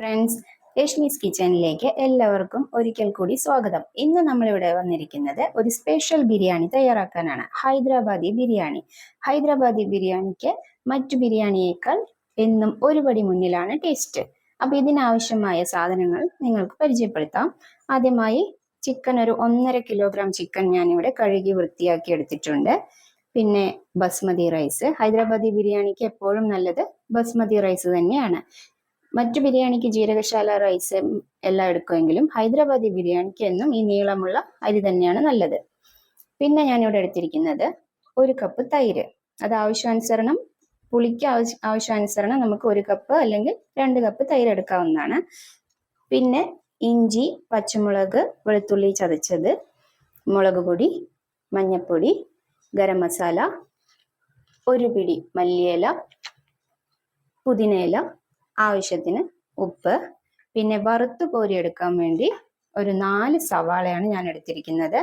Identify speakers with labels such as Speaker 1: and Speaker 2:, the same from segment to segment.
Speaker 1: Friends Rashmi's കിച്ചണിലേക്ക് എല്ലാവർക്കും ഒരിക്കൽ കൂടി സ്വാഗതം. ഇന്ന് നമ്മളിവിടെ വന്നിരിക്കുന്നത് ഒരു സ്പെഷ്യൽ ബിരിയാണി തയ്യാറാക്കാനാണ്. ഹൈദരാബാദി ബിരിയാണി. ഹൈദരാബാദി ബിരിയാണിക്ക് മറ്റു ബിരിയാണിയേക്കാൾ എന്നും ഒരുപടി മുന്നിലാണ് ടേസ്റ്റ് അപ്പൊ ഇതിനാവശ്യമായ സാധനങ്ങൾ നിങ്ങൾക്ക് പരിചയപ്പെടുത്താം. ആദ്യമായി ചിക്കൻ ഒരു ഒന്നര കിലോഗ്രാം ചിക്കൻ ഞാനിവിടെ കഴുകി വൃത്തിയാക്കി എടുത്തിട്ടുണ്ട്. പിന്നെ ബസ്മതി റൈസ് ഹൈദരാബാദി ബിരിയാണിക്ക് എപ്പോഴും നല്ലത് ബസ്മതി റൈസ് തന്നെയാണ്. മറ്റു ബിരിയാണിക്ക് ജീരകശാല റൈസ് എല്ലാം എടുക്കുമെങ്കിലും ഹൈദരാബാദി ബിരിയാണിക്ക് എന്നും ഈ നീളമുള്ള അരി തന്നെയാണ് നല്ലത്. പിന്നെ ഞാനിവിടെ എടുത്തിരിക്കുന്നത് ഒരു കപ്പ് തൈര്. അത് ആവശ്യാനുസരണം പുളിക്ക് ആവശ്യ ആവശ്യാനുസരണം നമുക്ക് ഒരു കപ്പ് അല്ലെങ്കിൽ രണ്ട് കപ്പ് തൈര് എടുക്കാവുന്നതാണ്. പിന്നെ ഇഞ്ചി പച്ചമുളക് വെളുത്തുള്ളി ചതച്ചത് മുളക് പൊടി മഞ്ഞപ്പൊടി ഗരം മസാല ഒരു പിടി മല്ലിയില പുതിനയില ആവശ്യത്തിന് ഉപ്പ് പിന്നെ വറുത്ത് കോരിയെടുക്കാൻ വേണ്ടി ഒരു നാല് സവാളയാണ് ഞാൻ എടുത്തിരിക്കുന്നത്.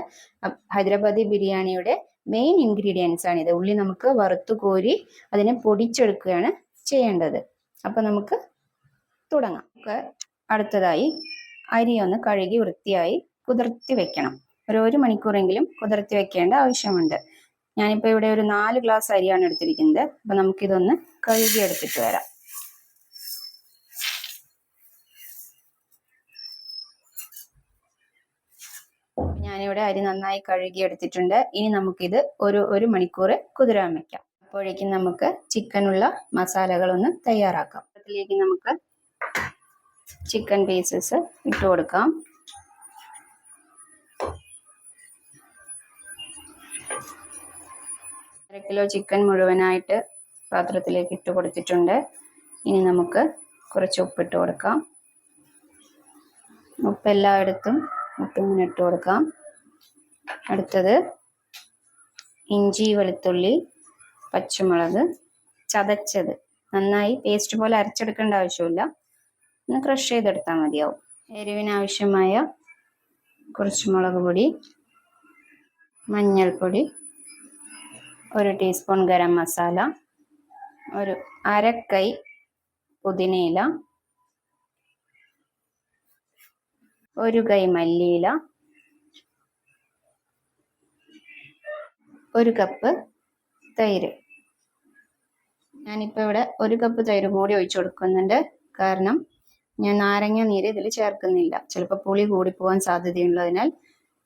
Speaker 1: ഹൈദരാബാദി ബിരിയാണിയുടെ മെയിൻ ഇൻഗ്രീഡിയൻസ് ആണ് ഇത്. ഉള്ളി നമുക്ക് വറുത്ത് കോരി അതിനെ പൊടിച്ചെടുക്കുകയാണ് ചെയ്യേണ്ടത്. അപ്പൊ നമുക്ക് തുടങ്ങാം. അടുത്തതായി അരി ഒന്ന് കഴുകി വൃത്തിയായി കുതിർത്തി വെക്കണം. ഒരു ഒരു മണിക്കൂറെങ്കിലും കുതിർത്തി വെക്കേണ്ട ആവശ്യമുണ്ട്. ഞാനിപ്പോൾ ഇവിടെ ഒരു നാല് ഗ്ലാസ് അരിയാണ് എടുത്തിരിക്കുന്നത്. അപ്പൊ നമുക്കിതൊന്ന് കഴുകി എടുത്തിട്ട് വരാം. ഞാനിവിടെ അരി നന്നായി കഴുകി എടുത്തിട്ടുണ്ട് ഇനി നമുക്കിത് ഒരു ഒരു മണിക്കൂർ കുതിരാൻ വെക്കാം. അപ്പോഴേക്കും നമുക്ക് ചിക്കനുള്ള മസാലകളൊന്ന് തയ്യാറാക്കാം. അതിലേക്ക് നമുക്ക് ചിക്കൻ പീസസ് ഇട്ട് കൊടുക്കാം. അര കിലോ ചിക്കൻ മുഴുവനായിട്ട് പാത്രത്തിലേക്ക് ഇട്ട് കൊടുത്തിട്ടുണ്ട്. ഇനി നമുക്ക് കുറച്ച് ഉപ്പിട്ട് കൊടുക്കാം. ഉപ്പ് എല്ലായിടത്തും ഉപ്പിങ്ങനെ ഇട്ട് കൊടുക്കാം. അടുത്തത് ഇഞ്ചി വെളുത്തുള്ളി പച്ചമുളക് ചതച്ചത്. നന്നായി പേസ്റ്റ് പോലെ അരച്ചെടുക്കേണ്ട ആവശ്യമില്ല. ഒന്ന് ക്രഷ് ചെയ്തെടുത്താൽ മതിയാവും. എരിവിനാവശ്യമായ കുറച്ച് മുളക് പൊടി മഞ്ഞൾപ്പൊടി ഒരു ടീസ്പൂൺ ഗരം മസാല ഒരു അരക്കൈ പുതിനയില ഒരു കൈ മല്ലിയില ഒരു കപ്പ് തൈര്. ഞാനിപ്പോൾ ഇവിടെ ഒരു കപ്പ് തൈര് കൂടി ഒഴിച്ചു കൊടുക്കുന്നുണ്ട്. കാരണം ഞാൻ നാരങ്ങ നീര് ഇതിൽ ചേർക്കുന്നില്ല. ചിലപ്പോൾ പുളി കൂടി പോകാൻ സാധ്യതയുള്ളതിനാൽ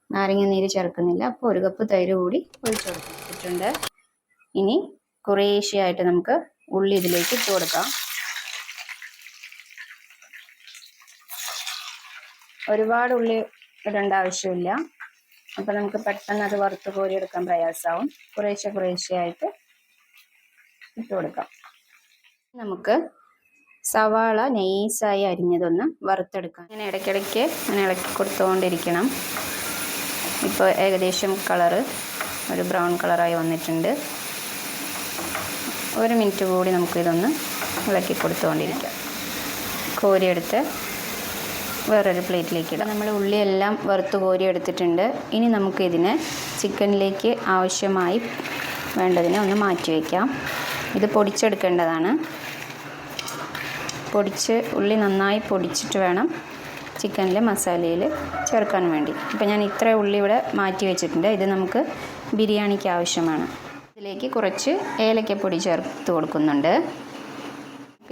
Speaker 1: നാരങ്ങ നീര് ചേർക്കുന്നില്ല. അപ്പോൾ ഒരു കപ്പ് തൈര് കൂടി ഒഴിച്ചു കൊടുത്തിട്ടുണ്ട്. ഇനി കുറേശ്ശെയായിട്ട് നമുക്ക് ഉള്ളി ഇതിലേക്ക് ഇട്ട് കൊടുക്കാം. ഒരുപാട് ഉള്ളി ഇടേണ്ട ആവശ്യമില്ല. അപ്പം നമുക്ക് പെട്ടെന്ന് അത് വറുത്ത് കോരി എടുക്കാൻ പ്രയാസമാവും കുറേശ്ശെ കുറേശ്ശെ ആയിട്ട് ഇട്ട് കൊടുക്കാം. നമുക്ക് സവാള നൈസായി അരിഞ്ഞതൊന്ന് വറുത്തെടുക്കാം. ഇങ്ങനെ ഇടയ്ക്കിടയ്ക്ക് ഇങ്ങനെ ഇളക്കി കൊടുത്തുകൊണ്ടിരിക്കണം. ഇപ്പോൾ ഏകദേശം കളറ് ഒരു ബ്രൗൺ കളറായി വന്നിട്ടുണ്ട്. ഒരു മിനിറ്റ് കൂടി നമുക്ക് ഇതൊന്ന് ഇളക്കി കൊടുത്തുകൊണ്ടിരിക്കാം. കോരിയെടുത്ത് വേറൊരു പ്ലേറ്റിലേക്ക് ഇടാം. നമ്മൾ ഉള്ളിയെല്ലാം വറുത്ത് കോരി എടുത്തിട്ടുണ്ട്. ഇനി നമുക്ക് ഇതിനെ ചിക്കനിലേക്ക് ആവശ്യമായി വേണ്ടതിനെ ഒന്ന് മാറ്റി വയ്ക്കാം ഇത് പൊടിച്ചെടുക്കേണ്ടതാണ്. പൊടിച്ച് ഉള്ളി നന്നായി പൊടിച്ചിട്ട് വേണം ചിക്കനിലെ മസാലയിൽ ചേർക്കാൻ വേണ്ടി. ഇപ്പം ഞാൻ ഇത്ര ഉള്ളി ഇവിടെ മാറ്റി വെച്ചിട്ടുണ്ട്. ഇത് നമുക്ക് ബിരിയാണിക്ക് ആവശ്യമാണ്. ഇതിലേക്ക് കുറച്ച് ഏലക്കപ്പൊടി ചേർത്ത് കൊടുക്കുന്നുണ്ട്.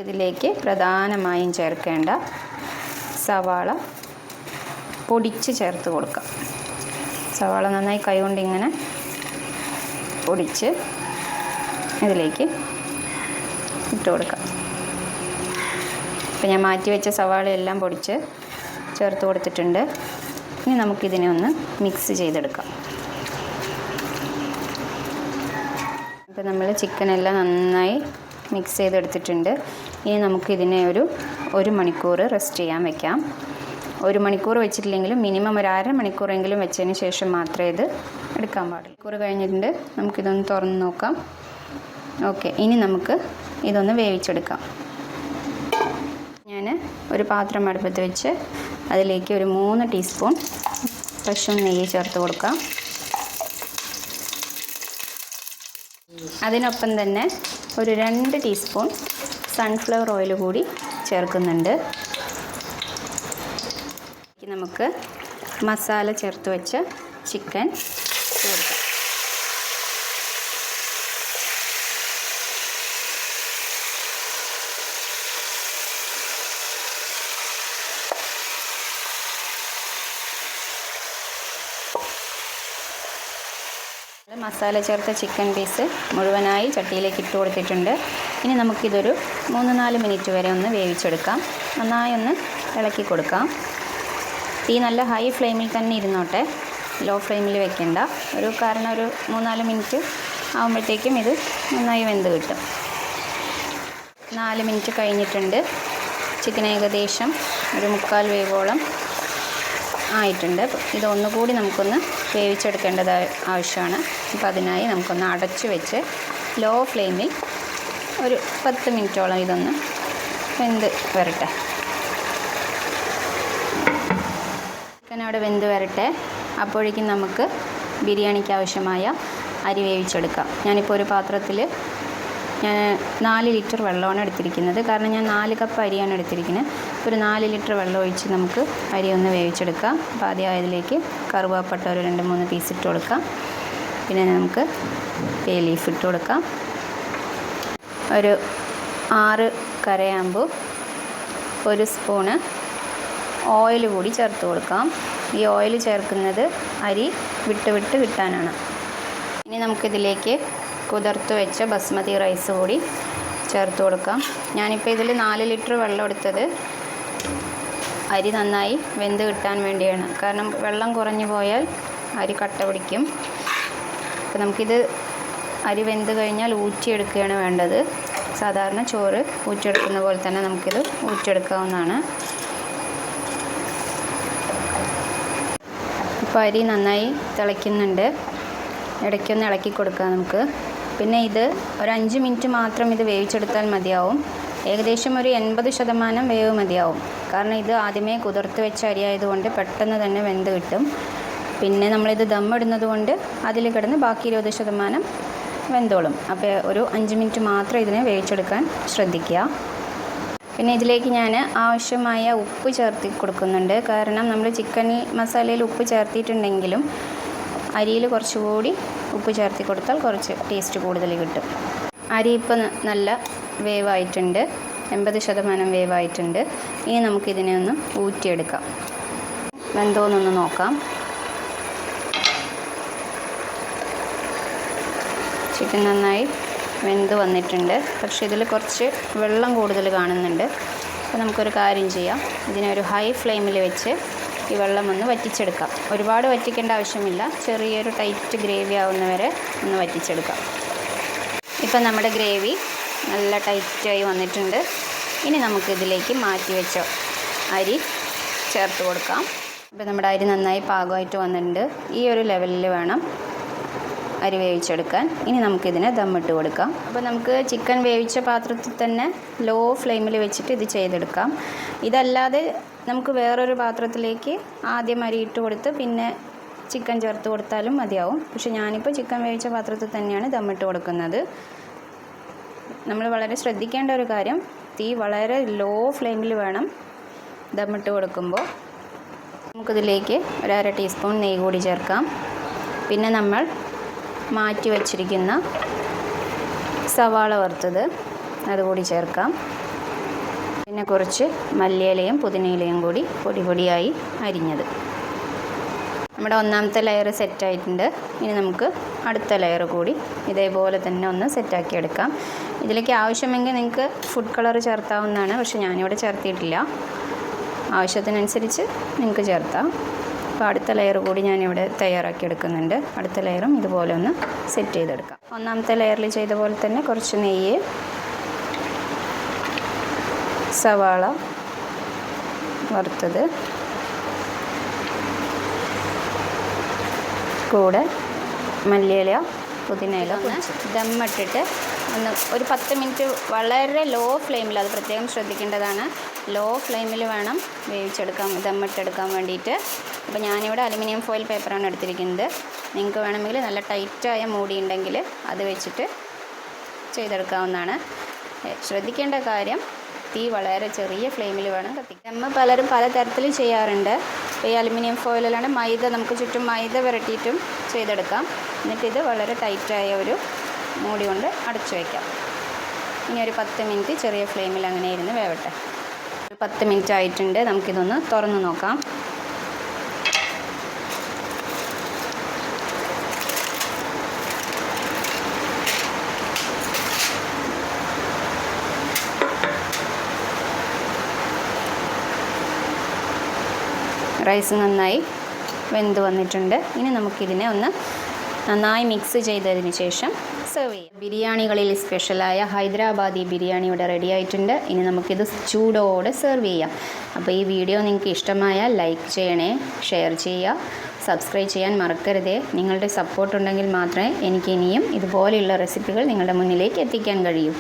Speaker 1: ഇതിലേക്ക് പ്രധാനമായും ചേർക്കേണ്ട സവാള പൊടിച്ച് ചേർത്ത് കൊടുക്കാം. സവാള നന്നായി കൈകൊണ്ട് ഇങ്ങനെ പൊടിച്ച് ഇതിലേക്ക് ഇട്ട് കൊടുക്കാം. ഇപ്പം ഞാൻ മാറ്റി വെച്ച സവാളയെല്ലാം പൊടിച്ച് ചേർത്ത് കൊടുത്തിട്ടുണ്ട്. ഇനി നമുക്കിതിനെ ഒന്ന് മിക്സ് ചെയ്തെടുക്കാം. അപ്പോൾ നമ്മൾ ചിക്കനെല്ലാം നന്നായി മിക്സ് ചെയ്തെടുത്തിട്ടുണ്ട്. ഇനി നമുക്കിതിനെ ഒരു ഒരു മണിക്കൂർ റെസ്റ്റ് ചെയ്യാൻ വെക്കാം. ഒരു മണിക്കൂർ വെച്ചിട്ടില്ലെങ്കിലും മിനിമം ഒരു അര മണിക്കൂറെങ്കിലും വെച്ചതിന് ശേഷം മാത്രമേ ഇത് എടുക്കാൻ പാടുള്ളൂ. മണിക്കൂർ കഴിഞ്ഞിട്ടുണ്ട്. നമുക്കിതൊന്ന് തുറന്ന് നോക്കാം. ഓക്കെ ഇനി നമുക്ക് ഇതൊന്ന് വേവിച്ചെടുക്കാം. ഞാൻ ഒരു പാത്രം അടുപ്പത്ത് വെച്ച് അതിലേക്ക് ഒരു മൂന്ന് ടീസ്പൂൺ പശു നെയ്യ് ചേർത്ത് കൊടുക്കാം. അതിനൊപ്പം തന്നെ ഒരു രണ്ട് ടീസ്പൂൺ സൺഫ്ലവർ ഓയിൽ കൂടി ചേർക്കുന്നുണ്ട്. നമുക്ക് മസാല ചേർത്ത് വെച്ച ചിക്കൻ ചേർക്കാം മസാല ചേർത്ത ചിക്കൻ പീസ് മുഴുവനായി ചട്ടിയിലേക്ക് ഇട്ട് കൊടുത്തിട്ടുണ്ട്. ഇനി നമുക്കിതൊരു മൂന്ന് നാല് മിനിറ്റ് വരെ ഒന്ന് വേവിച്ചെടുക്കാം. നന്നായി ഒന്ന് ഇളക്കി കൊടുക്കാം. തീ നല്ല ഹൈ ഫ്ലെയിമിൽ തന്നെ ഇരുന്നോട്ടെ. ലോ ഫ്ലെയിമിൽ വെക്കണ്ട. ഒരു കാരണം ഒരു മൂന്നാൽ മിനിറ്റ് ആകുമ്പോഴത്തേക്കും ഇത് നന്നായി വെന്ത് കിട്ടും. നാല് മിനിറ്റ് കഴിഞ്ഞിട്ടുണ്ട്. ചിക്കൻ ഏകദേശം ഒരു മുക്കാൽ വേവോളം ആയിട്ടുണ്ട്. ഇതൊന്നുകൂടി നമുക്കൊന്ന് വേവിച്ചെടുക്കേണ്ടത് ആവശ്യമാണ്. അപ്പോൾ അതിനായി നമുക്കൊന്ന് അടച്ചു വെച്ച് ലോ ഫ്ലെയിമിൽ ഒരു പത്ത് മിനിറ്റോളം ഇതൊന്ന് വെന്ത് വരട്ടെ. ചിക്കൻ അവിടെ വെന്ത് വരട്ടെ. അപ്പോഴേക്കും നമുക്ക് ബിരിയാണിക്ക് ആവശ്യമായ അരി വേവിച്ചെടുക്കാം. ഞാനിപ്പോൾ ഒരു പാത്രത്തിൽ ഞാൻ നാല് ലിറ്റർ വെള്ളമാണ് എടുത്തിരിക്കുന്നത്. കാരണം ഞാൻ നാല് കപ്പ് അരിയാണ് എടുത്തിരിക്കുന്നത്. ഒരു നാല് ലിറ്റർ വെള്ളം ഒഴിച്ച് നമുക്ക് അരി ഒന്ന് വേവിച്ചെടുക്കാം. അപ്പോൾ ആദ്യം അതിലേക്ക് കറുവാപ്പട്ട ഒരു രണ്ട് മൂന്ന് പീസ് ഇട്ട് കൊടുക്കാം. പിന്നെ നമുക്ക് പേ ലീഫ് ഇട്ട് കൊടുക്കാം. ഒരു ആറ് കരയാമ്പു ഒരു സ്പൂണ് ഓയിൽ കൂടി ചേർത്ത് കൊടുക്കാം. ഈ ഓയിൽ ചേർക്കുന്നത് അരി വിട്ട് വിട്ട് കിട്ടാനാണ്. ഇനി നമുക്കിതിലേക്ക് കുതിർത്ത് വെച്ച ബസ്മതി റൈസ് കൂടി ചേർത്ത് കൊടുക്കാം. ഞാനിപ്പോൾ ഇതിൽ നാല് ലിറ്റർ വെള്ളം എടുത്തത്. അരി നന്നായി വെന്ത് കിട്ടാൻ വേണ്ടിയാണ്. കാരണം വെള്ളം കുറഞ്ഞു പോയാൽ അരി കട്ട പിടിക്കും. അപ്പോൾ നമുക്കിത് അരി വെന്ത് കഴിഞ്ഞാൽ ഊറ്റിയെടുക്കുകയാണ് വേണ്ടത്. സാധാരണ ചോറ് ഊറ്റിയെടുക്കുന്ന പോലെ തന്നെ നമുക്കിത് ഊറ്റിയെടുക്കാവുന്നതാണ്. ഇപ്പോൾ അരി നന്നായി തിളയ്ക്കുന്നുണ്ട്. ഇടയ്ക്കൊന്ന് ഇളക്കി കൊടുക്കാം നമുക്ക്. പിന്നെ ഇത് ഒരു അഞ്ച് മിനിറ്റ് മാത്രം ഇത് വേവിച്ചെടുത്താൽ മതിയാവും. ഏകദേശം ഒരു എൺപത് ശതമാനം വേവ് മതിയാവും. കാരണം ഇത് ആദ്യമേ കുതിർത്ത് വെച്ച അരി ആയതുകൊണ്ട് പെട്ടെന്ന് തന്നെ വെന്ത് കിട്ടും. പിന്നെ നമ്മളിത് ദമ്മിടുന്നത് കൊണ്ട് അതിൽ കിടന്ന് ബാക്കി ഇരുപത് ശതമാനം വെന്തോളും. അപ്പോൾ ഒരു അഞ്ച് മിനിറ്റ് മാത്രം ഇതിനെ വേവിച്ചെടുക്കാൻ ശ്രദ്ധിക്കുക. പിന്നെ ഇതിലേക്ക് ഞാൻ ആവശ്യമായ ഉപ്പ് ചേർത്ത് കൊടുക്കുന്നുണ്ട്. കാരണം നമ്മൾ ചിക്കൻ മസാലയിൽ ഉപ്പ് ചേർത്തിട്ടുണ്ടെങ്കിലും അരിയിൽ കുറച്ചുകൂടി ഉപ്പ് ചേർത്തി കൊടുത്താൽ കുറച്ച് ടേസ്റ്റ് കൂടുതൽ കിട്ടും. അരി ഇപ്പം നല്ല വേവായിട്ടുണ്ട്. എൺപത് ശതമാനം വേവായിട്ടുണ്ട്. ഇനി നമുക്കിതിനെ ഒന്ന് ഊറ്റിയെടുക്കാം. വെന്തോന്നൊന്ന് നോക്കാം. ചിക്കൻ നന്നായി വെന്ത് വന്നിട്ടുണ്ട്. പക്ഷെ ഇതിൽ കുറച്ച് വെള്ളം കൂടുതൽ കാണുന്നുണ്ട്. അപ്പോൾ നമുക്കൊരു കാര്യം ചെയ്യാം. ഇതിനെ ഒരു ഹൈ ഫ്ലെയിമിൽ വെച്ച് ഈ വെള്ളം ഒന്ന് വറ്റിച്ചെടുക്കാം. ഒരുപാട് വറ്റിക്കേണ്ട ആവശ്യമില്ല. ചെറിയൊരു ടൈറ്റ് ഗ്രേവി ആവുന്നവരെ ഒന്ന് വറ്റിച്ചെടുക്കാം. ഇപ്പം നമ്മുടെ ഗ്രേവി നല്ല ടൈറ്റായി വന്നിട്ടുണ്ട്. ഇനി നമുക്കിതിലേക്ക് മാറ്റി വെച്ച അരി ചേർത്ത് കൊടുക്കാം. ഇപ്പം നമ്മുടെ അരി നന്നായി പാകമായിട്ട് വന്നിട്ടുണ്ട്. ഈ ഒരു ലെവലിൽ വേണം അരി വേവിച്ചെടുക്കാൻ. ഇനി നമുക്കിതിനെ ദമ്മിട്ട് കൊടുക്കാം. അപ്പോൾ നമുക്ക് ചിക്കൻ വേവിച്ച പാത്രത്തിൽ തന്നെ ലോ ഫ്ലെയിമിൽ വെച്ചിട്ട് ഇത് ചെയ്തെടുക്കാം. ഇതല്ലാതെ നമുക്ക് വേറൊരു പാത്രത്തിലേക്ക് ആദ്യം അരി ഇട്ട് കൊടുത്ത് പിന്നെ ചിക്കൻ ചേർത്ത് കൊടുത്താലും മതിയാവും. പക്ഷെ ഞാനിപ്പോൾ ചിക്കൻ വേവിച്ച പാത്രത്തിൽ തന്നെയാണ് ദമ്മിട്ട് കൊടുക്കുന്നത്. നമ്മൾ വളരെ ശ്രദ്ധിക്കേണ്ട ഒരു കാര്യം തീ വളരെ ലോ ഫ്ലെയിമിൽ വേണം ദമ്മിട്ട് കൊടുക്കുമ്പോൾ. നമുക്കിതിലേക്ക് ഒരു അര ടീസ്പൂൺ നെയ്യ് കൂടി ചേർക്കാം. പിന്നെ നമ്മൾ മാറ്റി വച്ചിരിക്കുന്ന സവാള വറുത്തത് അതുകൂടി ചേർക്കാം. പിന്നെ കുറച്ച് മല്ലിയിലയും പുതിനയിലയും കൂടി പൊടി പൊടിയായി അരിഞ്ഞത്. നമ്മുടെ ഒന്നാമത്തെ ലെയർ സെറ്റായിട്ടുണ്ട് ഇനി നമുക്ക് അടുത്ത ലെയർ കൂടി ഇതേപോലെ തന്നെ ഒന്ന് സെറ്റാക്കി എടുക്കാം. ഇതിലേക്ക് ആവശ്യമെങ്കിൽ നിങ്ങൾക്ക് ഫുഡ് കളർ ചേർത്താവുന്നതാണ് പക്ഷെ ഞാനിവിടെ ചേർത്തിയിട്ടില്ല. ആവശ്യത്തിനനുസരിച്ച് നിങ്ങൾക്ക് ചേർത്താം. അപ്പോൾ അടുത്ത ലെയർ കൂടി ഞാനിവിടെ തയ്യാറാക്കി എടുക്കുന്നുണ്ട്. അടുത്ത ലെയറും ഇതുപോലെ ഒന്ന് സെറ്റ് ചെയ്തെടുക്കാം. ഒന്നാമത്തെ ലെയറിൽ ചെയ്ത പോലെ തന്നെ കുറച്ച് നെയ്യ് സവാള വറുത്തത്. കൂടെ മല്ലിയില പുതിനയില ദമ്മിട്ടിട്ട് ഒന്ന് ഒരു പത്ത് മിനിറ്റ് വളരെ ലോ ഫ്ലെയിമിൽ അത് പ്രത്യേകം ശ്രദ്ധിക്കേണ്ടതാണ്. ലോ ഫ്ലെയിമിൽ വേണം വേവിച്ചെടുക്കാൻ ദമ്മിട്ടെടുക്കാൻ വേണ്ടിയിട്ട്. അപ്പോൾ ഞാനിവിടെ അലുമിനിയം ഫോയിൽ പേപ്പറാണ് എടുത്തിരിക്കുന്നത്. നിങ്ങൾക്ക് വേണമെങ്കിൽ നല്ല ടൈറ്റായ മൂടി ഉണ്ടെങ്കിൽ അത് വെച്ചിട്ട് ചെയ്തെടുക്കാവുന്നതാണ്. ശ്രദ്ധിക്കേണ്ട കാര്യം തീ വളരെ ചെറിയ ഫ്ലെയിമിൽ വേണം കത്തിക്കാൻ നമ്മൾ പലരും പല തരത്തിൽ ചെയ്യാറുണ്ട്. ഈ അലുമിനിയം ഫോയിലാണ് മൈദ നമുക്ക് ചുറ്റും മൈദ വരട്ടിയിട്ടും ചെയ്തെടുക്കാം. എന്നിട്ടിത് വളരെ ടൈറ്റായ ഒരു മൂടി കൊണ്ട് അടച്ചു വയ്ക്കാം ഇനി ഒരു പത്ത് മിനിറ്റ് ചെറിയ ഫ്ലെയിമിൽ അങ്ങനെ ഇരുന്ന് വേവട്ടെ. ഒരു പത്ത് മിനിറ്റ് ആയിട്ടുണ്ട്. നമുക്കിതൊന്ന് തുറന്ന് നോക്കാം. റൈസ് നന്നായി വെന്ത് വന്നിട്ടുണ്ട്. ഇനി നമുക്കിതിനെ ഒന്ന് നന്നായി മിക്സ് ചെയ്തതിന് ശേഷം സെർവ് ചെയ്യാം. ബിരിയാണികളിൽ സ്പെഷ്യലായ ഹൈദരാബാദി ബിരിയാണി ഇവിടെ റെഡി ആയിട്ടുണ്ട്. ഇനി നമുക്കിത് ചൂടോടെ സെർവ് ചെയ്യാം. അപ്പോൾ ഈ വീഡിയോ നിങ്ങൾക്ക് ഇഷ്ടമായാൽ ലൈക്ക് ചെയ്യണേ ഷെയർ ചെയ്യുക സബ്സ്ക്രൈബ് ചെയ്യാൻ മറക്കരുതേ. നിങ്ങളുടെ സപ്പോർട്ട് ഉണ്ടെങ്കിൽ മാത്രമേ എനിക്ക് ഇനിയും ഇതുപോലെയുള്ള റെസിപ്പികൾ നിങ്ങളുടെ മുന്നിലേക്ക് എത്തിക്കാൻ കഴിയൂ.